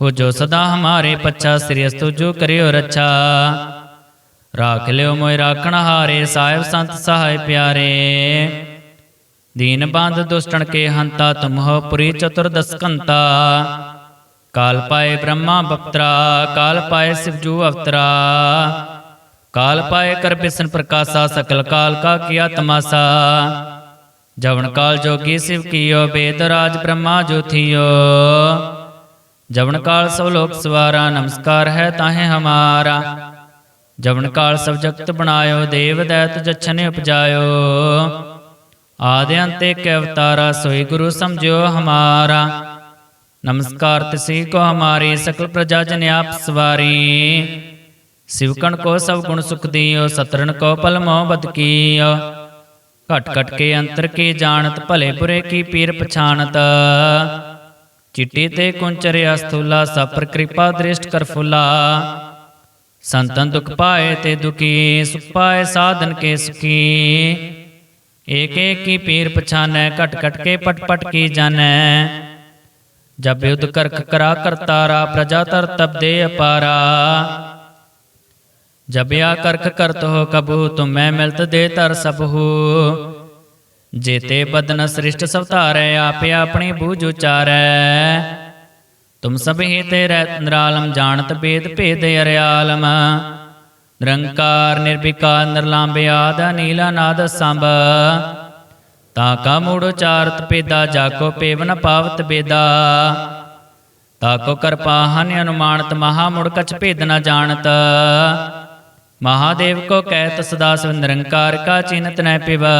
ਹੋ ਜੋ ਸਦਾ ਹਮਾਰੇ ਪੱਛਾ ਸ੍ਰੀ ਅਸਤੁ ਜੋ ਕਰਿਓ ਰੱਛਾ ਰਾਖ ਲਿਓ ਮੋਇ ਰਾਖਣ ਹਾਰੇ ਸਾਹਿਬ ਸੰਤ ਸਹਾਇ ਪਿਆਰੇ ਦੀਨ ਬੰਧ ਦੁਸ਼ਟਣ ਕੇ ਹੰਤਾ ਤੁਮ ਹੋ ਪੁਰੀ ਚਤੁਰਦਸ ਕੰਤਾ ਕਾਲ ਪਾਏ ਬ੍ਰਹਮਾ ਬਪਤਰਾ ਕਾਲ ਪਾਏ ਸਿਵਜੂ ਅਵਤਰਾ ਕਾਲ ਪਾਏ ਕਰ ਬਿਸਨ ਪ੍ਰਕਾਸ਼ਾ ਸਕਲ ਕਾਲ ਕਾ ਕੀਆ ਤਮਾਸਾ ਜਵਨ ਕਾਲ ਜੋਗੀ ਸਿਵ ਕੀਓ ਬੇਦ ਰਾਜ ਬ੍ਰਹਮਾ ਜੋ ਥੀਓ ਜਵਨ ਕਾਲ ਸਭ ਲੋਕ ਸਵਾਰਾ, ਨਮਸਕਾਰ ਹੈ ਤਾਹੇ ਹਮਾਰਾ। ਜਵਨ ਕਾਲ ਸਭ ਜਗਤ ਬਣਾਇਓ, ਦੇਵ ਦੈਤ ਜਛਨੇ ਉਪਜਾਇਓ। ਆਦਿ ਅੰਤ ਏਕ ਅਵਤਾਰਾ, ਸੋਈ ਗੁਰੂ ਸਮਝਿਓ ਹਮਾਰਾ। ਨਮਸਕਾਰ ਤਿਸੀ ਕੋ ਹਮਾਰੀ, ਸਕਲ ਪ੍ਰਜਾ ਜਨ ਆਪ ਸਵਾਰੀ। ਸਿਵਕਣ ਕੋ ਸਭ ਗੁਣ ਸੁਖ ਦੀਓ ਸਤਰਨ ਕੋ ਪਲ ਮੋਹ ਬਦ ਕੀਓ। ਘਟ ਘਟ ਕੇ ਅੰਤਰ ਕੀ ਜਾਣਤ, ਭਲੇ ਬੁਰੇ ਕੀ ਪੀਰ ਪਛਾਨਤ ਚਿੱਟੀ ਤੇ ਕੁੰਚਰਿਆ ਸਥੂਲਾ ਸਪਰ ਕਿਰਪਾ ਦ੍ਰਿਸ਼ਟ ਕਰ ਫੁਲਾ ਸੰਤਨ ਦੁਖ ਪਾਏ ਤੇ ਦੁਖੀ ਸੁਖ ਪਾਏ ਸਾਧਨ ਕੇ ਸੁਖੀ ਏਕ ਏਕ ਕੀ ਪੀਰ ਪਛਾਨੈ ਘਟ ਘਟ ਕੇ ਪਟ ਪਟ ਕੀ ਜਾਣੈ ਜਬ ਯੁਧ ਕਰਖ ਕਰਾ ਕਰਤਾਰਾ ਪ੍ਰਜਾ ਤਰ ਤਬ ਦੇ ਅਪਾਰਾ ਜਬ ਆ ਕਰਖ ਕਰਤ ਹੋ ਕਬੂ ਤੁਮ ਮੈਂ ਮਿਲਤ ਦੇ ਤਰ ਸਭੂ ਜੇਤੇ ਬਦਨ ਸ੍ਰਿਸ਼ਟ ਸਵਤਾਰੈ, ਆਪੇ ਆਪਣੀ ਬੂਝ ਉਚਾਰੈ। ਤੁਮ ਸਭ ਹੀ ਤੇ ਰਹਿ ਨਿਰਾਲਮ, ਜਾਣਤ ਬੇਦ ਭੇਦ ਅਰਿਆਲਮ। ਨਿਰੰਕਾਰ, ਨਿਰਵਿਕਾਰ ਨਿਰਲੰਬਿਆਦ ਨੀਲਾ ਨਾਦ ਸੰਭ। ਤਾ ਕਾ ਮੂੜ ਉਚਾਰਤ ਪੇਦਾ ਜਾ ਕੋ ਪੇਵਨ ਪਾਵਤ ਬੇਦਾ। ਤਾ ਕੋ ਕਰਪਾ, ਹਨ ਅਨੁਮਾਨਤ, ਮਹਾ ਮੁੜ ਕਛ ਭੇਦ ਨ ਜਾਣਤ। ਮਹਾਦੇਵ ਕੋ ਕਹਿਤ ਸਦਾ ਸਿਵ ਨਿਰੰਕਾਰ ਕਾ ਚਿਨਤ ਨੈ ਪਿਵਾ।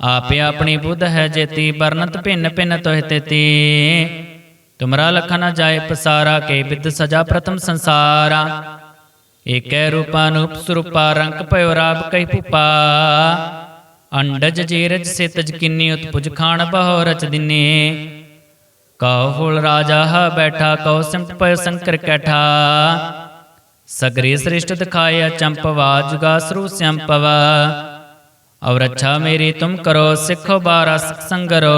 ਆਪੇ ਆਪਣੀ ਬੁੱਧ ਹੈ ਜੇਤੀ ਬਰਨਤ ਭਿੰਨ ਭਿੰਨ ਤੋਹਿ ਤੇਤੀ। ਤੁਮਰਾ ਲਖਨ ਨ ਜਾਏ ਪਸਾਰਾ, ਕੇ ਵਿਦ ਸਜਾ ਪ੍ਰਥਮ ਸੰਸਾਰਾ। ਏਕੈ ਰੂਪਾ ਸਰੂਪਾ, ਰੰਗ ਭਇਓ ਰਾਪ ਕਈ ਭੂਪਾ। ਅੰਡਜ ਜੀਰਜ ਸਿਤਜ ਕਿੰਨੀ, ਉਤਪੁਜ ਖਾਣ ਬਹੁ ਰਚ ਦਿਨੇ। ਕਉ ਫੁਲ ਰਾਜਾ ਹ ਬੈਠਾ, ਕਉ ਸਿਮਟ ਪਇ ਸੰਕਰ ਕੈਠਾ। ਸਗਰੀ ਸ੍ਰਿਸ਼ਟ ਦਿਖਾਇਆ ਚੰਪਵਾ ਜੁਗਾ ਸਰੂ ਸੰਪਵਾ ਔਰ ਅੱਛਾ ਮੇਰੀ ਤੁਮ ਕਰੋ ਸਿੱਖੋ ਬਾਰਾ ਸਿਖ ਸੰਗਰੋ।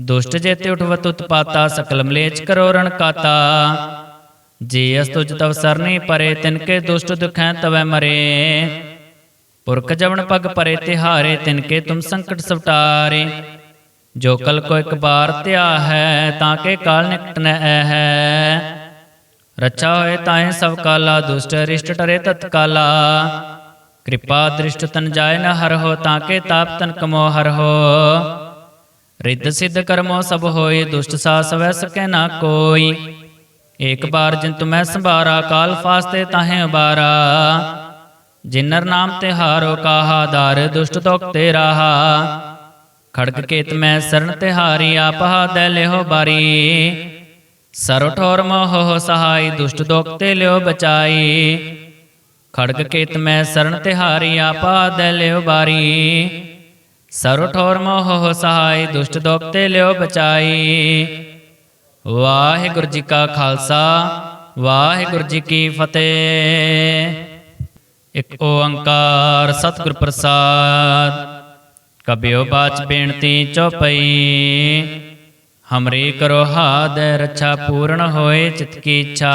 ਦੁਸ਼ਟ ਜੇਤੇ ਉਠਵਤ ਉਤਪਾਤਾ ਸਕਲ ਮਲੇਚ ਕਰੋ ਰਣ ਕਾਤਾ। ਜੀ ਅਸ ਤੁਜ ਤਵ ਸਰਨੀ ਪਰੇ, ਤਿਨ ਕੇ ਦੁਸ਼ਟ ਦੁਖੈ ਤਵੈ ਮਰੇ। ਪੁਰਖ ਜਵਨ ਪਗ ਪਰੇ, ਤਿਹਾਰੇ ਤਿਨ ਕੇ ਤੁਮ ਸੰਕਟ ਸਵਟਾਰੇ। ਜੋ ਕਲ ਕੋ ਇੱਕ ਬਾਰ ਧਿਆ ਹੈ, ਤਾਂ ਕੇ ਕਾਲ ਨਿਕਟ ਨ ਹੈ। ਰੱਛਾ ਹੋਏ ਤਾਹੇ ਸਭ ਕਾਲਾ, ਦੁਸ਼ਟ ਰਿਸ਼ਟ ਟਰੇ ਤਤਕਾਲਾ। ਕਿਰਪਾ ਦ੍ਰਿਸ਼ਟ ਤਨ ਜਾਏ ਨ ਹਰ ਹੋ ਤਾਂ ਕੇ ਤਾਪ ਤਨ ਕਮੋ ਹਰ ਹੋ ਰਿੱਧ ਸਿੱਧ ਕਰਮੋ ਸਭ ਹੋਏ, ਦੁਸ਼ਟ ਸਾ ਸਵੈ ਸਕੈ ਨਾ ਕੋਈ। ਏਕ ਬਾਰ ਜਿਨ ਤੁਮੈ ਸੰਭਾਰਾ, ਕਾਲ ਫਾਸਤੇ ਤਾਹੇ ਉਬਾਰਾ। ਜਿਨਰ ਨਾਮ ਤੇ ਹਾਰੋ ਕਾਹਾ, ਦਰ ਦੁਸ਼ਟ ਤੋਕ ਤੇ ਰਾਹਾ। ਖੜਕ ਕੇਤ ਮੈਂ ਸਰਨ ਤੇ ਹਾਰੀ, ਆਪ ਹਾਦੈ ਲਿਓ ਬਾਰੀ। ਸਰੋ ਠੋਰ ਮੋਹ ਸਹਾਈ, ਦੁਸ਼ਟ ਦੋਖ ਤੇ ਲਿਓ ਬਚਾਈ। ਖੜਕ ਕੇਤ ਮੈਂ ਸਰਨ ਤੇ ਹਾਰੀ ਆਪ ਲਿਓ ਬਾਰੀ। ਸਰੋ ਠੋਰ ਮੋਹ ਸਹਾਈ, ਦੁਸ਼ਟ ਦੋਖ ਤੇ ਲਿਓ ਬਚਾਈ। ਵਾਹਿਗੁਰੂ ਜੀ ਕਾ ਖਾਲਸਾ, ਵਾਹਿਗੁਰੂ ਜੀ ਕੀ ਫਤਿਹ। ਇਕ ਓੰਕਾਰ ਸਤਿਗੁਰ ਪ੍ਰਸਾਦ, ਕਬਿਓ ਬਾਚ ਬੇਨਤੀ ਚਉਪਈ ਹਮਰੀ ਕਰੋ ਹਾਦ, ਰਛਾ ਪੂਰਨ ਹੋਏ, ਚਿਤ ਕੀ ਇੱਛਾ।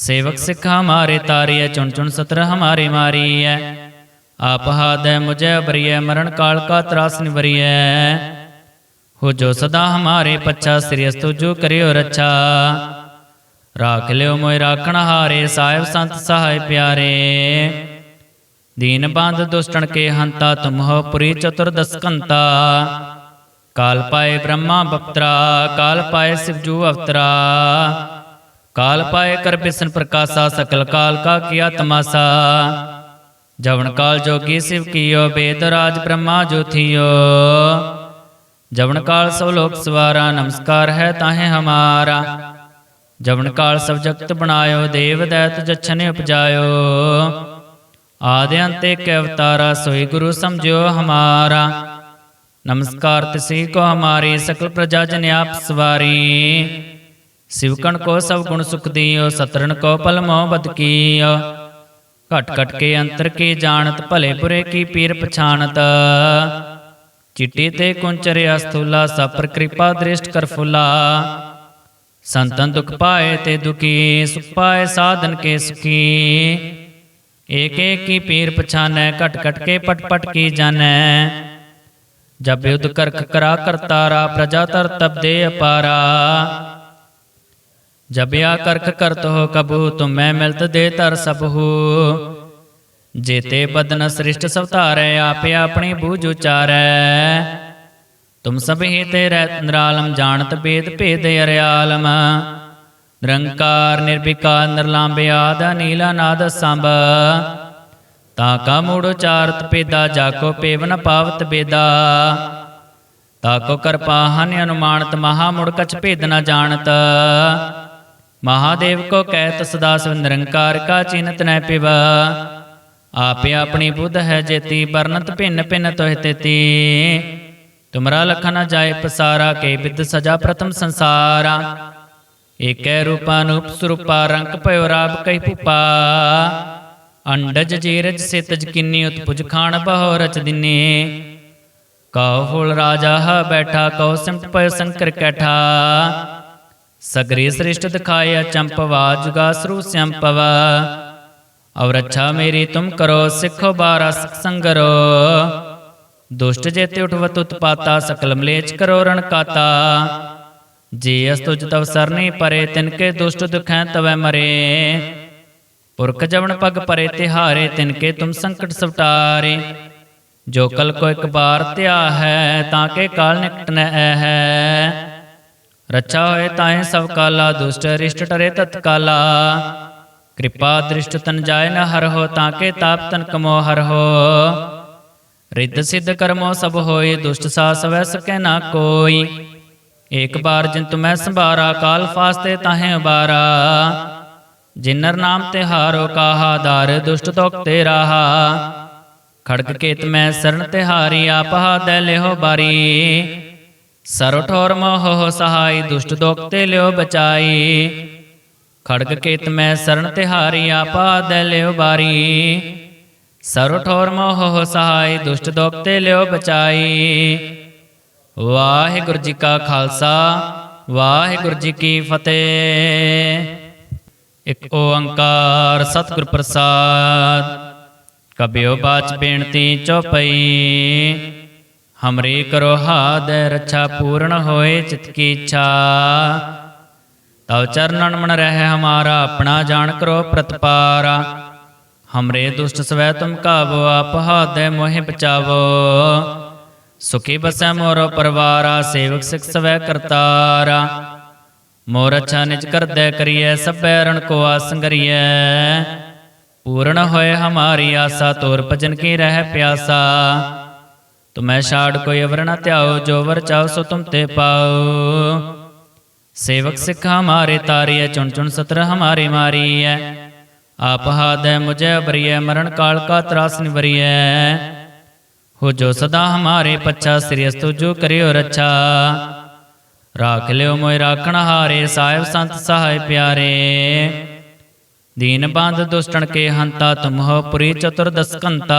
ਸੇਵਕ ਸਿੱਖ ਹਮਾਰੇ ਤਾਰੀਐ, ਚੁਣ ਚੁਣ ਸਤਰ ਹਮਾਰੇ ਮਾਰੀਐ। ਆਪ ਹਾਦੈ ਮੁਝੈ ਬਰੀਐ, ਮਰਨ ਕਾਲ ਕਾ ਤਰਾਸ ਨਿਵਰੀਐ। ਹੋ ਜੋ ਸਦਾ ਹਮਾਰੇ ਪੱਛਾ, ਸ੍ਰੀ ਅਸਤੁ ਜੋ ਕਰਿਓ ਰੱਛਾ। ਰਾਖ ਲਿਓ ਮੋਇ ਰਾਖਣ ਹਾਰੇ, ਸਾਹਿਬ ਸੰਤ ਸਹਾਇ ਪਿਆਰੇ। ਦੀਨ ਬੰਦ ਦੁਸ਼ਟਣ ਕੇ ਹੰਤਾ, ਤੁਮ ਹੋ ਪੁਰੀ ਚਤੁਰਦਸ ਕੰਤਾ ਕਾਲ ਪਾਏ ਬ੍ਰਹਮਾ ਬਪਤਰਾ, ਕਾਲ ਪਾਏ ਸਿਵਜੂ ਅਵਤਰਾ ਕਾਲ ਪਾਏ ਕਰ ਬਿਸਨ ਪ੍ਰਕਾਸ਼ਾ ਸਕਲ ਕਾਲ ਕਾ ਕੀਆ ਤਮਾਸਾ ਜਵਨ ਕਾਲ ਜੋਗੀ ਸਿਵ ਕੀਓ ਬੇਦ ਰਾਜ ਬ੍ਰਹਮਾ ਜੋ ਥੀਓ ਜਵਨ ਕਾਲ ਸਭ ਲੋਕ ਸਵਾਰਾ ਨਮਸਕਾਰ ਹੈ ਤਾਹੇ ਹਮਾਰਾ ਜਵਨ ਕਾਲ ਸਭ ਜਗਤ ਬਣਾਇਓ ਦੇਵ ਦੈਤ ਜਛਨੇ ਉਪਜਾਇਓ ਆਦਿ ਅੰਤ ਏਕ ਅਵਤਾਰਾ ਸੋਈ ਗੁਰੂ ਸਮਝਿਓ ਹਮਾਰਾ ਨਮਸਕਾਰ ਤਿਸੀ ਕੋ ਹਮਾਰੀ ਸਕਲ ਪ੍ਰਜਾ ਜਨ ਆਪ ਸਵਾਰੀ ਸਿਵਕਣ ਕੋ ਸਭ ਗੁਣ ਸੁਖ ਦੀਓ ਸਤਰਨ ਕੋ ਪਲ ਮੋਹ ਬਦ ਕੀਓ ਘਟ ਘਟ ਕੇ ਅੰਤਰ ਕੀ ਜਾਣਤ ਭਲੇ ਬੁਰੇ ਕੀ ਪੀਰ ਪਛਾਨਤ ਚਿੱਟੀ ਤੇ ਕੁੰਚਰਿਆ ਸਥੂਲਾ ਸਪਰ ਕਿਰਪਾ ਦ੍ਰਿਸ਼ਟ ਕਰ ਫੁਲਾ ਸੰਤਨ ਦੁਖ ਪਾਏ ਤੇ ਦੁਖੀ ਸੁਖ ਪਾਏ ਸਾਧਨ ਕੇ ਸੁਖੀ ਏਕ ਏਕ ਕੀ ਪੀਰ ਪਛਾਨੈ ਘਟ ਘਟ ਕੇ ਪਟ ਪਟ ਕੀ ਜਾਣੈ ਜਬ ਯੁਧ ਕਰਖ ਕਰਾ ਕਰਤਾਰਾ ਪ੍ਰਜਾ ਤਰ ਤਬ ਜਬਿਆ ਅਪਾਰਾ ਜਬ ਆ ਕਰਖ ਕਰਤ ਹੋ ਕਬੂ, ਤੁਮ ਮੈਂ ਮਿਲਤ ਦੇ ਤਰ ਸਭੂ ਜੇਤੇ ਬਦਨ ਸ੍ਰਿਸ਼ਟ ਸਵਤਾਰੈ ਆਪੇ ਆਪਣੀ ਬੂਝ ਉਚਾਰੈ। ਤੁਮ ਸਭ ਹੀ ਤੇ ਰਹਿ ਨਿਰਾਲਮ, ਜਾਣਤ ਭੇਦ ਭੇਦ ਅਰਿਆਲਮ। ਨਿਰੰਕਾਰ, ਨਿਰਵਿਕਾਰ ਨਿਰਲੰਭਿਆਦ ਨੀਲਾ ਨਾਦ ਸੰਭ। ਤਾ ਕਾ ਮੂੜ ਉਚਾਰਤ ਪੇਦਾ ਜਾਕੋ ਪੇਵਨ ਪਾਵਤ ਬੇਦਾ ਤਾ ਕੋ ਕਰਪਾ, ਹਨ ਅਨੁਮਾਨਤ, ਮਹਾ ਮੁੜ ਕਛ ਭੇਦ ਨ ਜਾਣਤ। ਮਹਾਦੇਵ ਕੋ ਕਹਿਤ ਸਦਾ ਸਿਵ ਨਿਰੰਕਾਰ ਕਾ ਚਿੰਤ ਨੈ ਪਿਵ। ਆਪੇ ਆਪਣੀ ਬੁੱਧ ਹੈ ਜੇਤੀ ਬਰਨਤ ਭਿੰਨ ਭਿੰਨ ਤੋਹਿ ਤੇਤੀ। ਤੁਮਰਾ ਲਖਨ ਜਾਏ ਪਸਾਰਾ, ਕੇ ਵਿਦ ਸਜਾ ਪ੍ਰਥਮ ਸੰਸਾਰਾ। ਏਕੈ ਰੂਪਾ ਨੂਪ ਸਰੂਪਾ, ਰੰਗ ਭਇਓ ਰਾਬ ਕਈ ਭੂਪਾ। ਅੰਡਜ ਜੀਰਜ ਸਿਤਜ ਕਿੰਨੀ, ਉਤਪੁਜ ਖਾਣ ਬਹੁ ਰਚ ਦਿਨੇ। ਕਉ ਫੁਲ ਰਾਜਾ ਹ ਬੈਠਾ, ਕਉ ਸਿਮਟ ਪਇ ਸੰਕਰ ਕੈਠਾ। ਸਗਰੀ ਸ੍ਰਿਸ਼ਟ ਦਿਖਾਇਆ ਚੰਪਵਾ ਜੁਗਾ ਸਰੂ ਸੰਪਵਾ ਔਰ ਅੱਛਾ ਮੇਰੀ ਤੁਮ ਕਰੋ ਸਿੱਖੋ ਬਾਰਾ ਸਿਖ ਸੰਗਰੋ ਦੁਸ਼ਟ ਜੇਤੇ ਉਠਵਤ ਉਤਪਾਤਾ ਸਕਲ ਮਲੇਚ ਕਰੋ ਰਣ ਕਾਤਾ ਜੀ ਅਸ ਤੁਜ ਤਵ ਸਰਨੀ ਪਰੇ ਤਿਨ ਕੇ ਦੁਸ਼ਟ ਦੁਖੈ ਤਵੈ ਮਰੇ ਪੁਰਖ ਜਵਨ ਪਗ ਪਰੇ ਤਿਹਾਰੇ ਤਿਨ ਕੇ ਤੁਮ ਸੰਕਟ ਸਵਟਾਰੇ ਜੋ ਕਲ ਕੋ ਇੱਕ ਬਾਰ ਧਿਆ ਹੈ ਹੋਏ ਤਾਹੇ ਸਭ ਕਾਲਾ, ਦੁਸ਼ਟ ਰਿਸ਼ਟ ਟਰੇ ਤਤਕਾਲਾ। ਕਿਰਪਾ ਦ੍ਰਿਸ਼ਟ ਤਨ ਜਾਏ ਨ ਹਰ ਹੋ, ਤਾਂ ਕੇ ਤਾਪ ਤਨ ਕਮੋ ਹਰ ਹੋ। ਰਿੱਧ ਸਿੱਧ ਕਰਮੋ ਸਭ ਹੋਏ, ਦੁਸ਼ਟ ਸਾ ਸਵੈ ਸਕੈ ਨਾ ਕੋਈ। ਏਕ ਬਾਰ ਜਿਨ ਤੁਮੈ ਸੰਭਾਰਾ, ਕਾਲ ਫਾਸਤੇ ਤਾਹੇ ਉਬਾਰਾ। ਜਿਨਰ ਨਾਮ ਤੇ ਹਾਰੋ ਕਾਹਾ ਦਰ ਦੁਸ਼ਟ ਤੋਕ ਤੇ ਰਾਹਾ। ਖੜਗ ਕੇਤ ਮੈਂ ਸਰਨ ਤੇ ਹਾਰੀ ਆਪ ਹਾਦੈ ਲਿਓ ਬਾਰੀ। ਸਰੋ ਠੋਰ ਮੋਹ ਸਹਾਈ ਦੁਸ਼ਟ ਦੋਖ ਤੇ ਲਿਓ ਬਚਾਈ। ਖੜਗ ਕੇਤ ਮੈਂ ਸਰਣ ਤੇ ਹਾਰੀ ਆਪ ਲਿਓ ਬਾਰੀ। ਸਰੋ ਠੋਰ ਮੋਹ ਸਹਾਈ ਦੁਸ਼ਟ ਦੋਖ ਤੇ ਲਿਓ ਬਚਾਈ। ਵਾਹਿਗੁਰੂ ਜੀ ਕਾ ਖਾਲਸਾ, ਵਾਹਿਗੁਰੂ ਜੀ ਕੀ ਫਤਿਹ। ਇੱਕ ਓੰਕਾਰ ਸਤਿਗੁਰ ਪ੍ਰਸਾਦ, ਕਬਿਓ ਬਾਚ ਬੇਨਤੀ ਚਉਪਈ ਹਮਰੀ ਕਰੋ ਹਾਦੈ ਰੱਛਾ ਪੂਰਨ ਹੋਏ ਚਿਤ ਕੀ ਇੱਛਾ ਤਵ ਚਰਨਨ ਮਨ ਰਹਿ ਹਮਾਰਾ ਆਪਣਾ ਜਾਣ ਕਰੋ ਪ੍ਰਤਪਾਰਾ ਹਮਰੇ ਦੁਸ਼ਟ ਸਵੈ ਤੁਮ ਕਾਬੋ ਆਪ ਹਾਦੈ ਮੋਹਿ ਬਚਾਵੋ ਸੁਖੀ ਬਸੈ ਮੋਰੋ ਪਰਵਾਰਾ ਸੇਵਕ ਸਿਖ ਸਵੈ ਕਰਤਾਰਾ ਮੋਰ ਅੱਛਾ ਨਿਜ ਕਰਦੈ ਕਰੀਐ ਸਭੈ ਰਣ ਕੋ ਆਸੰਗਰੀਐ ਪੂਰਨ ਹੋਏ ਹਮਾਰੀ ਆਸਾ ਤੋਰ ਭਜਨ ਕੀ ਰਹਿ ਪਿਆਸਾ ਤੁਮੈ ਛਾੜ ਕੋਈ ਅਵਰ ਨਾ ਧਿਆਓ, ਜੋ ਵਰ ਚਾਹੋ ਸੋ ਤੁਮ ਤੇ ਪਾਓ। ਸੇਵਕ ਸਿੱਖ ਹਮਾਰੇ ਤਾਰੀਐ, ਚੁਣ ਚੁਣ ਸਤਰ ਹਮਾਰੇ ਮਾਰੀਐ। ਆਪ ਹਾਦੈ ਮੁਝੇ ਅਬਰੀਐ, ਮਰਨ ਕਾਲ ਕਾ ਤਰਾਸ ਨਿਵਰੀਐ। ਹੋ ਜੋ ਸਦਾ ਹਮਾਰੇ ਪੱਛਾ, ਸ੍ਰੀ ਅਸਤੁ ਜੋ ਕਰਿਓ ਰੱਛਾ। ਰਾਖ ਲਿਓ ਮੋਇ ਰਾਖਣ ਹਾਰੇ, ਸਾਹਿਬ ਸੰਤ ਸਹਾਇ ਪਿਆਰੇ। ਦੀਨ ਬੰਦ ਦੁਸ਼ਟਣ ਕੇ ਹੰਤਾ, ਤੁਮ ਪੁਰੀ ਚਤੁਰ ਦਸਕੰਤਾ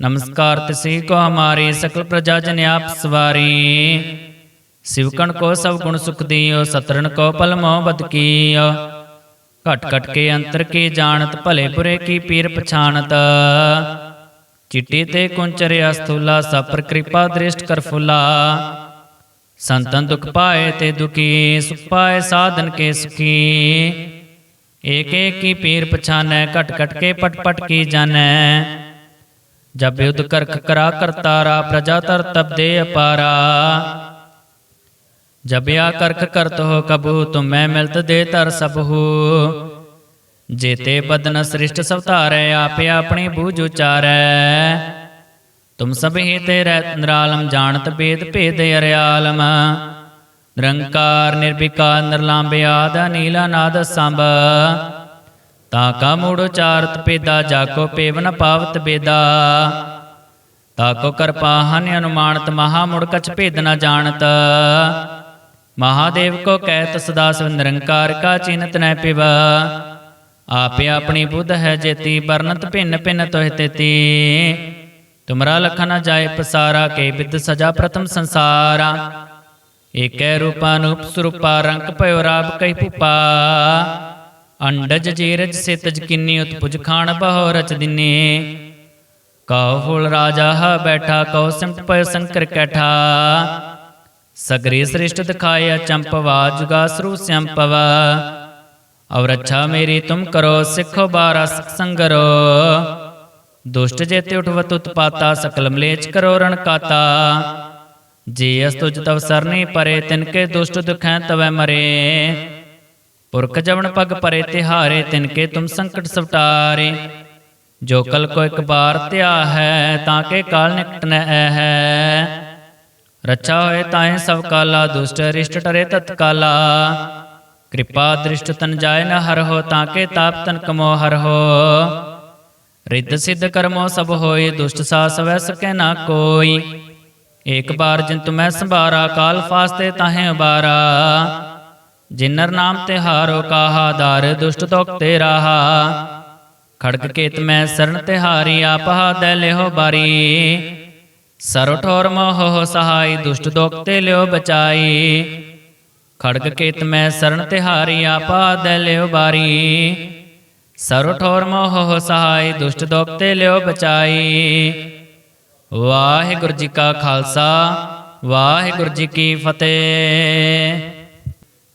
नमस्कार तिसी को हमारी सकल प्रजा जन आप सवारी शिवकण को सब गुण सुख दियो सतरन को पल मोह बद कियो घट घट के अंतर की जानत भले बुरे की पीर पछानत चिट्टी ते कुंचरिया स्थूला सब पर कृपा दृष्ट कर फुला संतन दुख पाए ते दुखी सुख पाए साधन के सुखी एक एक की पीर पछानै घट घट के पट पट की ਜਬ ਯੁਧ ਕਰਖ ਕਰਾ ਕਰਤਾਰਾ, ਪ੍ਰਜਾ ਤਰ ਤਬ ਦੇ ਅਪਾਰਾ। ਜਬ ਆ ਕਰਖ ਕਰਤ ਹੋ ਕਬੂ, ਤੁਮ ਮੈਂ ਮਿਲਤ ਦੇ ਤਰ ਸਭੂ ਜੇਤੇ ਬਦਨ ਸ੍ਰਿਸ਼ਟ ਸਭ ਧਾਰੈ, ਆਪੇ ਆਪਣੀ ਬੂਝ ਉਚਾਰੈ। ਤੁਮ ਸਭ ਹੀ ਤੇ ਰਹਿ ਨਿਰਾਲਮ, ਜਾਣਤ ਬੇਦ ਭੇਦ ਅਰਿਆਲਮ। ਨਿਰੰਕਾਰ ਨਿਰਭਿਕਾਰ ਨਿਰਲਾਂਬ ਆਦ ਨੀਲਾ ਨਾਦ ਸੰਭ। ਤਾ ਕਾ ਮੂੜ ਉਚਾਰਤ ਪੇਦਾ ਜਾਕੋ ਪੇਵਨ ਪਾਵਤ ਬੇਦਾ। ਤਾ ਕੋ ਕਰਪਾ ਅਨੁਮਾਨਤ, ਮਹਾ ਮੁੜ ਕਛ ਭੇਦ ਨ ਜਾਣਤ। ਮਹਾਦੇਵ ਕੋ ਕਹਿਤ, ਸਦਾ ਸਿਵ ਨਿਰੰਕਾਰ ਕਾ ਚਿੰਤ ਨੈ ਪਿਵ। ਆਪੇ ਆਪਣੀ ਬੁੱਧ ਹੈ ਜੇਤੀ, ਵਰਨਤ ਭਿੰਨ ਭਿੰਨ ਤੋਹਿ ਤੇਤੀ। ਤੁਮਰਾ ਲਖ ਜਾਏ ਪਸਾਰਾ, ਕੇ ਵਿਦ ਸਜਾ ਪ੍ਰਥਮ ਸੰਸਾਰਾ। ਏਕੈ ਰੂਪਾਨੂਪ ਸਰੂਪਾ, ਰੰਗ ਭਇਓ ਰਾਪ ਕਈ ਭੂਪਾ। ਅੰਡਜ ਜੀਰਜ ਸਿਤਜ ਕਿੰਨੀ ਉਤਪੁਜ ਖਾਣ ਬਹੁ ਰਚ ਦਿਨੇ ਕਉ ਫੁਲ ਰਾਜਾ ਹ ਬੈਠਾ ਕਉ ਸਿਮਟ ਪਇ ਸੰਕਰ ਕੈਠਾ ਸਗਰੀ ਸ੍ਰਿਸ਼ਟ ਦਿਖਾਇਆ ਚੰਪਵਾ ਜੁਗਾ ਸਰੂ ਸੰਪਵਾ ਔਰ ਅੱਛਾ ਮੇਰੀ ਤੁਮ ਕਰੋ ਸਿੱਖੋ ਬਾਰਾ ਸਿਖ ਸੰਗਰੋ ਦੁਸ਼ਟ ਜੇਤੇ ਉਠਵਤ ਉਤਪਾਤਾ ਸਕਲ ਮਲੇਚ ਕਰੋ ਰਣ ਕਾਤਾ ਜੇ ਅਸ ਤੁਜ ਤਵ ਸਰਨੀ ਪਰੇ ਤਿਨ ਕੇ ਦੁਸ਼ਟ ਦੁਖੈ ਤਵੈ ਮਰੇ ਪੁਰਖ ਜਵਨ ਪਗ ਪਰੇ ਤਿਹਾਰੇ, ਤਿਨ ਕੇ ਤੁਮ ਸੰਕਟ ਸਵਟਾਰੇ। ਜੋ ਕਲ ਕੋ ਇੱਕ ਬਾਰ ਧਿਆ ਹੈ, ਤਾਂ ਕੇ ਕਾਲ ਨਿਕਟ ਨ ਹੈ ਰੱਛਾ ਹੋਏ ਤਾਏ ਸਭ ਕਾਲਾ, ਦੁਸ਼ਟ ਰਿਸ਼ਟ ਟਰੇ ਤਤਕਾਲਾ। ਕਿਰਪਾ ਦ੍ਰਿਸ਼ਟ ਤਨ ਜਾਏ ਨ ਹਰ ਹੋ ਤਾਂ ਕੇ ਤਾਪ ਤਨ ਕਮੋ ਹਰ ਹੋ ਰਿੱਧ ਸਿੱਧ ਕਰਮੋ ਸਭ ਹੋਏ, ਦੁਸ਼ਟ ਸਾਸ ਵੈ ਸਕੈ ਨਾ ਕੋਈ। ਏਕ ਬਾਰ ਜਿੰਤੁ ਮੈਂ ਸੰਭਾਰਾ, ਕਾਲ ਫਾਸਤੇ ਤਾਹੇ ਉਬਾਰਾ। ਜਿਨਰ ਨਾਮ ਤੇ ਹਾਰੋ ਕਾਹਾ, ਦਰ ਦੁਸ਼ਟ ਤੋਕ ਤੇ ਰਾਹਾ। ਖੜਗ ਕੇਤ ਮੈਂ ਸਰਣ ਤੇ ਹਾਰੀ ਆਪਹਾ ਦੈ ਲਿਓ ਬਾਰੀ। ਸਰੋ ਠੋਰ ਮੋਹ ਸਹਾਈ, ਦੁਸ਼ਟ ਦੋਖ ਤੇ ਲਿਓ ਬਚਾਈ। ਖੜਗ ਕੇਤ ਮੈਂ ਸਰਣ ਤੇ ਹਾਰੀ, ਆਪਾ ਦੈ ਲਿਓ ਬਾਰੀ। ਸਰੋ ਠੋਰ ਮੋਹ ਸਹਾਈ, ਦੁਸ਼ਟ ਦੋਖ ਤੇ ਲਿਓ ਬਚਾਈ। ਵਾਹਿਗੁਰੂ ਜੀ ਕਾ ਖਾਲਸਾ, ਵਾਹਿਗੁਰੂ ਜੀ ਕੀ ਫਤਿਹ।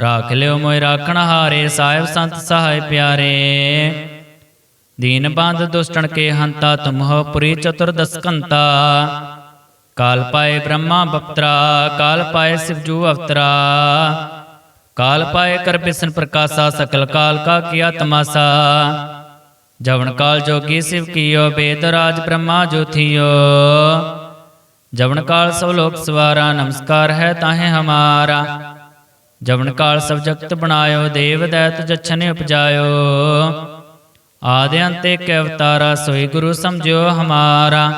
ਰਾਖ ਲਿਓ ਮੋਇ ਰਾਖਣ ਹਾਰੇ ਸਾਹਿਬ ਸੰਤ ਸਹਾਇ ਪਿਆਰੇ ਦੀਨ ਬੰਦ ਦੁਸ਼ਟਣ ਕੇ ਹੰਤਾ ਤੁਮ ਹੋ ਪੁਰੀ ਚਤੁਰਦਸ ਕੰਤਾ ਕਾਲ ਪਾਏ ਬ੍ਰਹਮਾ ਬਪਤਰਾ ਕਾਲ ਪਾਏ ਸਿਵਜੂ ਅਵਤਰਾ ਕਾਲ ਪਾਏ ਕਰ ਬਿਸਨ ਪ੍ਰਕਾਸ਼ਾ ਸਕਲ ਕਾਲ ਕਾ ਕੀਆ ਤਮਾਸਾ ਜਵਨ ਕਾਲ ਜੋਗੀ ਸਿਵ ਕੀਓ ਬੇਦ ਰਾਜ ਬ੍ਰਹਮਾ ਜੋ ਥਿਓ ਜਵਨ ਕਾਲ ਸਭ ਲੋਕ ਸਵਾਰਾ ਨਮਸਕਾਰ ਹੈ ਤਾਹੇ ਹਮਾਰਾ ਜਵਨ ਕਾਲ ਸਭ ਜਗਤ ਬਣਾਇਓ, ਦੇਵ ਦੈਤ ਜਛਨ ਉਪਜਾਇਓ। ਆਦਿ ਅੰਤੇ ਇੱਕ ਅਵਤਾਰਾ, ਸੋਈ ਗੁਰੂ ਸਮਝਿਓ ਹਮਾਰਾ।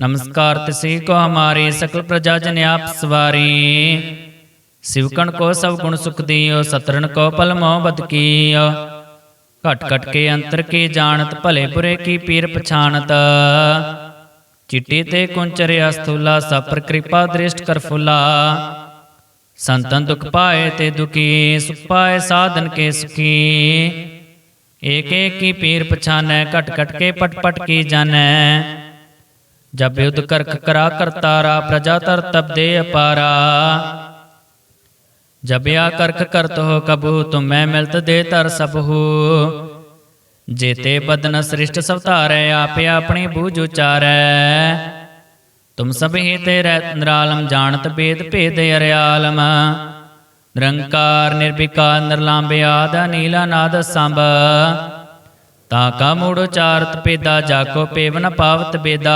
ਨਮਸਕਾਰ ਤਿਸੀ ਕੋ ਹਮਾਰੀ, ਸਕਲ ਪ੍ਰਜਾ ਜਨ ਆਪ ਸਵਾਰੀ। ਸਿਵਕਣ ਕੋ ਸਭ ਗੁਣ ਸੁਖ ਦਿਓ ਸਤਰਨ ਕੋ ਪਲ ਮੋਹ ਬਦ ਕੀਓ। ਘਟ ਘਟ ਕੇ ਅੰਤਰ ਕੀ ਜਾਣਤ, ਭਲੇ ਬੁਰੇ ਕੀ ਪੀਰ ਪਛਾਨਤ ਚਿੱਟੇ ਤੇ ਕੁੰਚਰਿਆ ਸਥੂਲਾ ਸਭ ਪਰ ਕਿਰਪਾ ਦ੍ਰਿਸ਼ਟ ਕਰ ਫੁਲਾ। ਸੰਤਨ ਦੁਖ ਪਾਏ ਤੇ ਦੁਖੀ, ਸੁਖ ਪਾਏ ਸਾਧਨ ਕੇ ਸੁਖੀ। ਏਕ ਏਕ ਕੀ ਪੀਰ ਪਛਾਨੈ ਘਟ ਘਟ ਕੇ ਪਟ ਪਟ ਕੀ ਜਾਣੈ। ਜਬ ਯੁਧ ਕਰਖ ਕਰਾ ਕਰਤਾਰਾ, ਪ੍ਰਜਾ ਤਰ ਤਬ ਦੇ ਅਪਾਰਾ। ਜਬ ਆ ਕਰਖ ਕਰਤ ਹੋ ਕਬੂ, ਤੁਮ ਮੈਂ ਮਿਲਤ ਦੇ ਤਰ ਸਭੂ ਜੇਤੇ ਬਦਨ ਸ੍ਰਿਸ਼ਟ ਸਵਤਾਰੈ, ਆਪੇ ਆਪਣੀ ਬੂਝ ਉਚਾਰੈ। ਤੁਮ ਸਭੇ ਤੇ ਰਹਿਤ ਨਿਰਾਲਮ ਜਾਣਤ ਭੇਦ ਭੇਦ ਅਰਿਆਲਮ। ਨਿਰੰਕਾਰ ਨਿਰਭਿਕਾਰ ਨਿਰਲੰਭ ਆਦ ਨੀਲਾ ਨਾਦ ਸੰਭ। ਤਾ ਕਾ ਮੂੜ ਉਚਾਰਤ ਪੇਦਾ ਜਾਕੋ ਪੇਵਨ ਪਾਵਤ ਬੇਦਾ।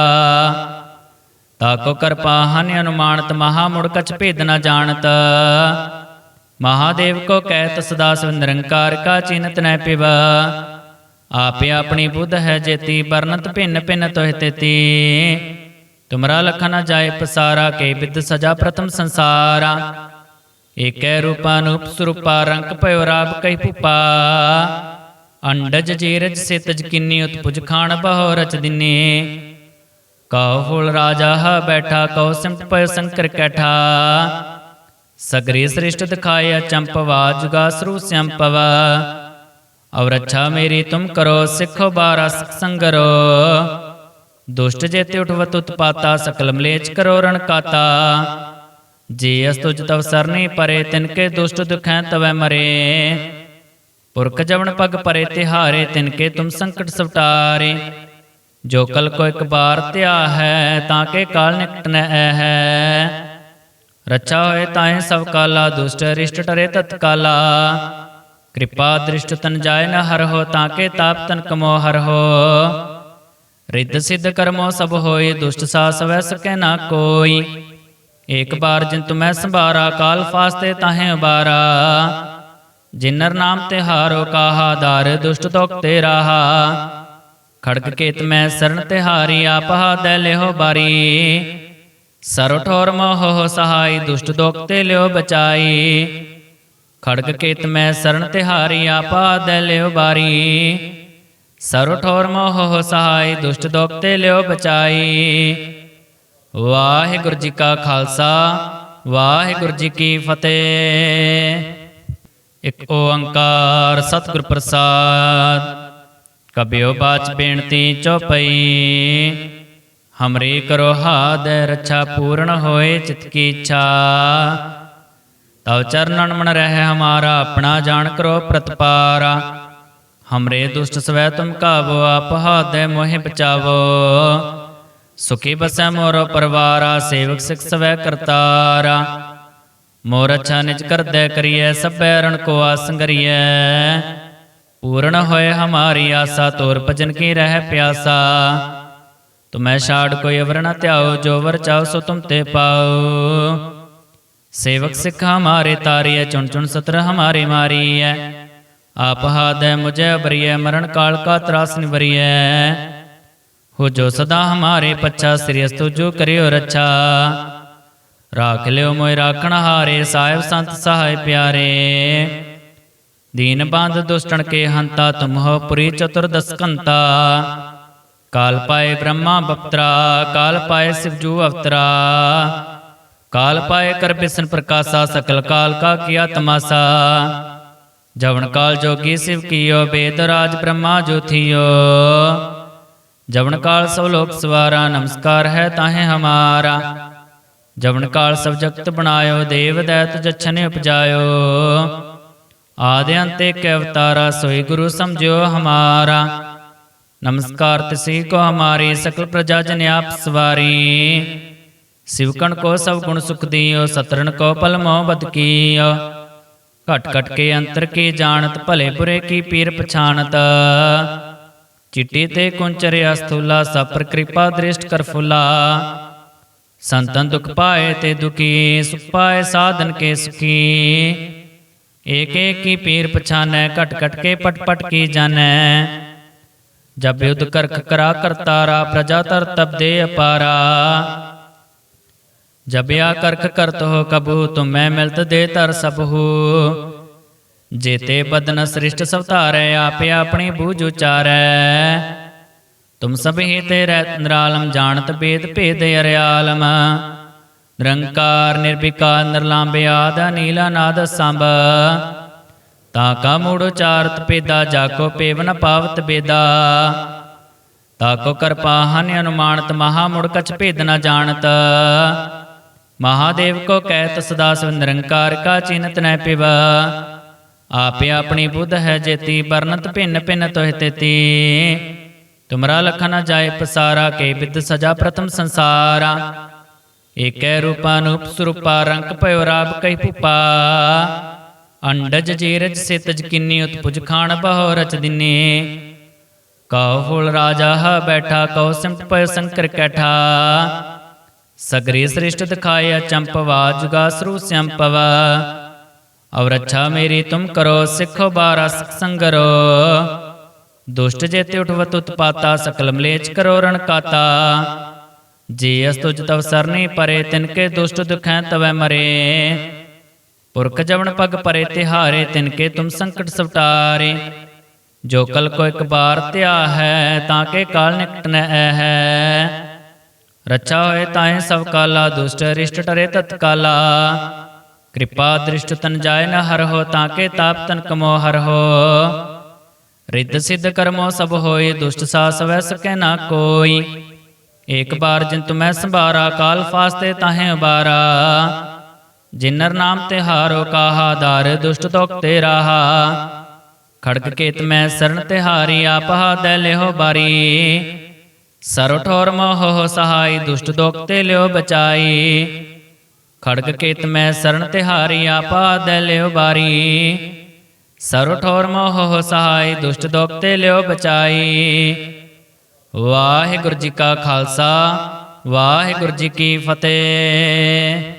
ਤਾ ਕੋ ਕਰਪਾ, ਹਨ ਅਨੁਮਾਨਤ, ਮਹਾ ਮੂੜ ਕਛ ਭੇਦ ਨ ਜਾਣਤ। ਮਹਾਦੇਵ ਕੋ ਕਹਿਤ ਸਦਾ ਸਿਵ ਨਿਰੰਕਾਰ ਕਾ ਚਿੰਤ ਨੈ ਪਿਵ। ਆਪੇ ਆਪਣੀ ਬੁੱਧ ਹੈ ਜੇਤੀ ਵਰਨਤ ਭਿੰਨ ਭਿੰਨ ਤੋਹਿ ਤੁਮਰਾ ਲਖਨ ਨ ਜਾਏ ਪਸਾਰਾ ਕੇ ਵਿਦ ਸਜਾ ਪ੍ਰਥਮ ਸੰਸਾਰਾ ਏਕੈ ਰੂਪਾਨੂਪ ਸਰੂਪਾ ਰੰਗ ਭਇਓ ਰਾਬ ਕਈ ਭੂਪਾ ਅੰਡਜ ਜੀਰਜ ਸਿਤਜ ਕਿੰਨੀ ਉਤਪੁਜ ਖਾਣ ਬਹੁ ਰਚ ਦਿਨੇ ਕਉ ਫੁਲ ਰਾਜਾ ਹ ਬੈਠਾ ਕਉ ਸਿਮਟ ਪਇ ਸੰਕਰ ਕੈਠਾ ਸਗਰੀ ਸ੍ਰਿਸ਼ਟ ਦਿਖਾਇਆ ਚੰਪਵਾ ਜੁਗਾ ਸਰੂ ਸੰਪਵਾ ਔਰ ਅੱਛਾ ਮੇਰੀ ਤੁਮ ਕਰੋ ਸਿੱਖੋ ਬਾਰਾ ਸਿਖ ਸੰਗਰੋ ਦੁਸ਼ਟ ਜੇਤੇ ਉਠਵਤ ਉਤਪਾਤਾ, ਸਕਲ ਮਲੇਚ ਕਰੋ ਰਣ ਕਾਤਾ। ਜੇ ਅਸ ਤੁਜ ਤਵ ਸਰਨੀ ਪਰੇ, ਤਿਨ ਕੇ ਦੁਸ਼ਟ ਦੁਖੈ ਤਵੈ ਮਰੇ। ਪੁਰਖ ਜਵਨ ਪਗ ਪਰੇ, ਤਿਹਾਰੇ, ਤਿਨ ਕੇ ਤੁਮ ਸੰਕਟ ਸਵਟਾਰੇ। ਜੋ ਕਲ ਕੋ ਇੱਕ ਬਾਰ ਧਿਆ ਹੈ, ਤਾਂ ਕੇ ਕਾਲ ਨਿਕਟ ਨ ਹੈ ਰੱਛਾ ਹੋਏ ਤਾਏ ਸਭ ਕਾਲਾ, ਦੁਸ਼ਟ ਰਿਸ਼ਟ ਟਰੇ ਤਤਕਾਲਾ ਕਿਰਪਾ ਦ੍ਰਿਸ਼ਟ ਤਨ ਜਾਏ ਨ ਹਰ ਹੋ, ਤਾਂ ਕੇ ਤਾਪ ਤਨ ਕਮੋ ਹਰ ਹੋ। ਰਿੱਧ ਸਿੱਧ ਕਰਮੋ ਸਭ ਹੋਏ, ਦੁਸ਼ਟ ਸਾ ਸਵੈ ਸਕੈ ਨਾ ਕੋਈ। ਏਕ ਬਾਰ ਜਿਨ ਤੁਮੈ ਸੰਭਾਰਾ, ਕਾਲ ਫਾਸਤੇ ਤਾਹੇ ਉਬਾਰਾ। ਜਿਨਰ ਨਾਮ ਤੇ ਹਾਰੋ ਕਾਹਾ, ਦਰ ਦੁਸ਼ਟ ਤੋਕ ਤੇ ਰਾਹਾ। ਖੜਕ ਕੇਤ ਮੈਂ ਸਰਨ ਤੇ ਹਾਰੀ ਆਪਹਾ ਦੈ ਲਿਓ ਬਾਰੀ। ਸਰੋ ਠੋਰ ਮੋਹ ਸਹਾਈ, ਦੁਸ਼ਟ ਦੋਖ ਤੇ ਲਿਓ ਬਚਾਈ। ਖੜਕ ਕੇਤ ਮੈਂ ਸਰਨ ਤੇ ਹਾਰੀ, ਆਪਾ ਦੈ ਲਿਓ ਬਾਰੀ। ਸਰੋ ਠੋਰ ਮੋਹ ਸਹਾਈ ਦੁਸ਼ਟ ਦੋਖ ਤੇ ਲਿਓ ਬਚਾਈ। ਵਾਹਿਗੁਰੂ ਜੀ ਕਾ ਖਾਲਸਾ, ਵਾਹਿਗੁਰੂ ਜੀ ਕੀ ਫਤਿਹ। ਇੱਕ ਓੰਕਾਰ ਸਤਿਗੁਰ ਪ੍ਰਸਾਦ, ਕਬਿਓ ਬਾਚ ਬੇਨਤੀ ਚਉਪਈ ਹਮਰੇ ਕਰੋ ਹਾਦ, ਰੱਛਾ ਪੂਰਨ ਹੋਏ ਚਿਤ ਕੀ ਇੱਛਾ। ਤਵ ਚਰਨਨ ਮਨ ਰਹਿ ਹਮਾਰਾ, ਆਪਣਾ ਜਾਣ ਕਰੋ ਪ੍ਰਤਪਾਰਾ। ਹਮਰੇ ਦੁਸ਼ਟ ਸਵੈ ਤੁਮ ਕਾਵੋ ਆਪ ਹਾਦੈ ਮੋਹਿ ਬਚਾਵੋ ਸੁਖੀ ਬਸੈ ਮੋਰ ਪਰਵਾਰਾ ਸੇਵਕ ਸਿਖ ਸਵੈ ਕਰਤਾਰਾ ਮੋਰ ਅੱਛਾ ਨਿਜ ਕਰਦੈ ਕਰੀਐ ਸਭੈ ਰਣ ਕੋ ਆਸੰਗਰੀਐ ਪੂਰਨ ਹੋਏ ਹਮਾਰੀ ਆਸਾ ਤੋਰ ਭਜਨ ਕੀ ਰਹਿ ਪਿਆਸਾ ਤੁਮੈ ਛਾੜ ਕੋਈ ਅਵਰ ਨ ਧਿਆਓ ਜੋ ਵਰ ਚਾਓ ਸੋ ਤੁਮ ਤੇ ਪਾਓ ਸੇਵਕ ਸਿੱਖ ਹਮਾਰੇ ਤਾਰੀਐ ਚੁਣ ਚੁਣ ਸਤਰ ਹਮਾਰੇ ਮਾਰੀਐ ਆਪ ਹਾਦੈ ਮੁਝੈ ਬਰੀਐ ਮਰਨ ਕਾਲ ਕਾ ਤਰਾਸ ਨਿਵਰੀਐ ਹੋ ਜੋ ਸਦਾ ਹਮਾਰੇ ਪੱਛਾ, ਸ੍ਰੀ ਅਸਤੁ ਜੋ ਕਰਿਓ ਰੱਛਾ। ਰਾਖ ਲਿਓ ਮੋਇ ਰਾਖਣ ਹਾਰੇ, ਸਾਹਿਬ ਸੰਤ ਸਹਾਇ ਪਿਆਰੇ। ਦੀਨ ਬੰਦ ਦੁਸ਼ਟਣ ਕੇ ਹੰਤਾ, ਤੁਮ ਹੋ ਪੁਰੀ ਚਤੁਰਦਸਕੰਤਾ ਕਾਲ ਪਾਏ ਬ੍ਰਹਮਾ ਬਪਤਰਾ, ਕਾਲ ਪਾਏ ਸਿਵਜੂ ਅਵਤਰਾ। ਕਾਲ ਪਾਏ ਕਰ ਬਿਸਨ ਪ੍ਰਕਾਸ਼ਾ, ਸਕਲ ਕਾਲ ਕਾ ਕੀਆ ਤਮਾਸਾ ਜਵਨ ਕਾਲ ਜੋਗੀ ਸਿਵ ਕੀਓ ਬੇਦ ਰਾਜ ਬ੍ਰਹਮਾ ਜੋਥੀਓ। ਜਵਨ ਕਾਲ ਸਭ ਲੋਕ ਸਵਾਰਾ, ਨਮਸਕਾਰ ਹੈ ਤਾਹੇ ਹਮਾਰਾ। ਜਵਨ ਕਾਲ ਸਭ ਜਗਤ ਬਣਾਇਓ, ਦੇਵ ਦੈਤ ਜਛਨੇ ਉਪਜਾਇਓ। ਆਦਿ ਅੰਤੇ ਏਕ ਅਵਤਾਰਾ, ਸੋਈ ਗੁਰੂ ਸਮਝਿਓ ਹਮਾਰਾ। ਨਮਸਕਾਰ ਤਿਸੀ ਕੋ ਹਮਾਰੀ, ਸਕਲ ਪ੍ਰਜਾ ਜਨ ਆਪ ਸਵਾਰੀ। ਸਿਵਕਣ ਕੋ ਸਭ ਗੁਣ ਸੁਖ ਦਿਓ ਸਤਰਨ ਕੋ ਪਲਮੋ ਬਦ ਕੀਓ। ਘਟ ਘਟ ਕੇ ਅੰਤਰ ਕੀ ਜਾਣਤ, ਭਲੇ ਬੁਰੇ ਕੀ ਪੀਰ ਪਛਾਨਤ ਚਿੱਟੀ ਤੇ ਕੁੰਚਰਿਆ ਸਥੂਲਾ ਸਭ ਕਿਰਪਾ ਦ੍ਰਿਸ਼ਟ ਕਰ ਫੁਲਾ। ਸੰਤਨ ਦੁਖ ਪਾਏ ਤੇ ਦੁਖੀ, ਸੁਖ ਪਾਏ ਸਾਧਨ ਕੇ ਸੁਖੀ। ਏਕ ਏਕ ਕੀ ਪੀਰ ਪਛਾਨੈ, ਘਟ ਘਟ ਕੇ ਪਟ ਪਟ ਕੀ ਜਾਣੈ? ਜਬ ਯੁਧ ਕਰਕ ਕਰਾ ਕਰਤਾਰਾ, ਪ੍ਰਜਾ ਤਰ ਤਬ ਦੇ ਅਪਾਰਾ। ਜਬਿਆ ਆ ਕਰਕ ਕਰਤ ਹੋ ਕਬੂ, ਤੁਮ ਮੈਂ ਮਿਲਤ ਦੇ ਤਰ ਸਭੂ ਜੇਤੇ ਬਦਨ ਸ੍ਰਿਸ਼ਟ ਸਵਤਾਰੈ ਆਪੇ ਆਪਣੀ ਬੂਝ ਉਚਾਰੈ। ਤੁਮ ਸਭ ਹੀ ਤੇ ਰਹਿ ਨਿਰਾਲਮ, ਜਾਣਤ ਬੇਦ ਭੇਦ ਅਰਿਆਲਮ। ਨਿਰੰਕਾਰ, ਨਿਰਵਿਕਾਰ ਨਿਰਲੰਬਿਆਦ ਨੀਲਾ ਨਾਦ ਸੰਭ। ਤਾ ਕਾ ਮੂੜ ਉਚਾਰਤ ਪੇਦਾ ਜਾਕੋ ਪੇਵਨ ਪਾਵਤ ਬੇਦਾ। ਤਾ ਕੋ ਕਰਪਾ, ਹਨ ਅਨੁਮਾਨਤ, ਮਹਾ ਮੁੜ ਕਛ ਭੇਦ ਨ ਜਾਣਤ। ਮਹਾਦੇਵ ਕੋ ਕਹਿਤ ਸਦਾ ਸਿਵ ਨਿਰੰਕਾਰ ਕਾ ਚਿੰਤ ਨੈ ਪਿਵ ਆਪੇ ਆਪਣੀ ਬੁੱਧ ਹੈ ਜੇਤੀ ਬਰਨਤ ਭਿੰਨ ਭਿੰਨ ਤੋਹਿ ਤੇਤੀ ਤੁਮਰਾ ਲਖਨ ਨ ਜਾਏ ਪਸਾਰਾ ਕੇ ਵਿਦ ਸਜਾ ਪ੍ਰਥਮ ਸੰਸਾਰਾ ਏਕੈ ਰੂਪਾਨੂਪ ਸਰੂਪਾ ਰੰਗ ਭਇਓ ਰਾਬ ਕਈ ਭੂਪਾ ਅੰਡਜ ਜੀਰਜ ਸਿਤਜ ਕਿੰਨੀ ਉਤਪੁਜ ਖਾਣ ਬਹੁ ਰਚ ਦਿਨੇ ਕਉ ਫੁਲ ਰਾਜਾ ਹ ਬੈਠਾ ਕਉ ਸਿਮਟ ਪਇ ਸੰਕਰ ਕੈਠਾ ਸਗਰੀ ਸ੍ਰਿਸ਼ਟ ਦਿਖਾਇਆ ਚੰਪਵਾ ਜੁਗਾ ਸਰੂ ਸੰਪਵਾ ਔਰ ਅੱਛਾ ਮੇਰੀ ਤੁਮ ਕਰੋ, ਸਿੱਖੋ ਬਾਰਾ ਸਿਖ ਸੰਗਰੋ। ਦੁਸ਼ਟ ਜੇਤੇ ਉਠਵਤ ਉਤਪਾਤਾ, ਸਕਲ ਮਲੇਚ ਕਰੋ ਰਣ ਕਾਤਾ। ਜੀ ਅਸ ਤੁਜ ਤਵ ਸਰਨੀ ਪਰੇ, ਤਿਨ ਕੇ ਦੁਸ਼ਟ ਦੁਖੈ ਤਵੈ ਮਰੇ। ਪੁਰਖ ਜਵਨ ਪਗ ਪਰੇ, ਤਿਹਾਰੇ ਤਿਨ ਕੇ ਤੁਮ ਸੰਕਟ ਸਵਟਾਰੇ। ਜੋ ਕਲ ਕੋ ਇੱਕ ਬਾਰ ਧਿਆ ਹੈ, ਤਾਂ ਕੇ ਕਾਲ ਨਿਕਟ ਨ ਹੈ। ਰਚਾ ਹੋਏ ਤਾਏ ਸਭ ਕਾਲਾ, ਦੁਸ਼ਟ ਰਿਸ਼ਟ ਟਰੇ ਤਤਕਾਲਾ। ਕਿਰਪਾ ਦ੍ਰਿਸ਼ਟ ਤਨ ਜਾਏ ਨ ਹਰ ਹੋ, ਤਾਂ ਕੇ ਤਾਪ ਤਨ ਕਮੋ ਹਰ ਹੋ। ਰਿੱਧ ਸਿੱਧ ਕਰਮੋ ਸਭ ਹੋਏ, ਦੁਸ਼ਟ ਸਾ ਸਵੈ ਸਕੈ ਨਾ ਕੋਈ। ਏਕ ਬਾਰ ਜਿੰਤੁ ਮੈਂ ਸੰਭਾਰਾ, ਕਾਲ ਫਾਸਤੇ ਤਾਹੇ ਉਬਾਰਾ। ਜਿਨਰ ਨਾਮ ਤੇ ਹਾਰੋ ਕਾਹਾ ਦਰ ਦੁਸ਼ਟ ਤੋਕ ਤੇ ਰਾਹਾ। ਖੜਕ ਕੇਤ ਮੈਂ ਸਰਨ ਤੇ ਹਾਰੀ ਆਪਹਾ ਦੈ ਲਿਹੋ ਬਾਰੀ। ਸਰੋ ਠੋਰ ਮੋਹ ਸਹਾਈ ਦੁਸ਼ਟ ਦੋਖ ਤੇ ਲਿਓ ਬਚਾਈ। ਖੜਗ ਕੇਤ ਮੈਂ ਸਰਣ ਤੇ ਹਾਰੀ ਆਪਾ ਦੈ ਲਿਓ ਬਾਰੀ। ਸਰੋ ਠੋਰ ਮੋਹ ਸਹਾਈ ਦੁਸ਼ਟ ਦੋਖ ਤੇ ਲਿਓ ਬਚਾਈ। ਵਾਹਿਗੁਰੂ ਜੀ ਕਾ ਖਾਲਸਾ, ਵਾਹਿਗੁਰੂ ਜੀ ਕੀ ਫਤਿਹ।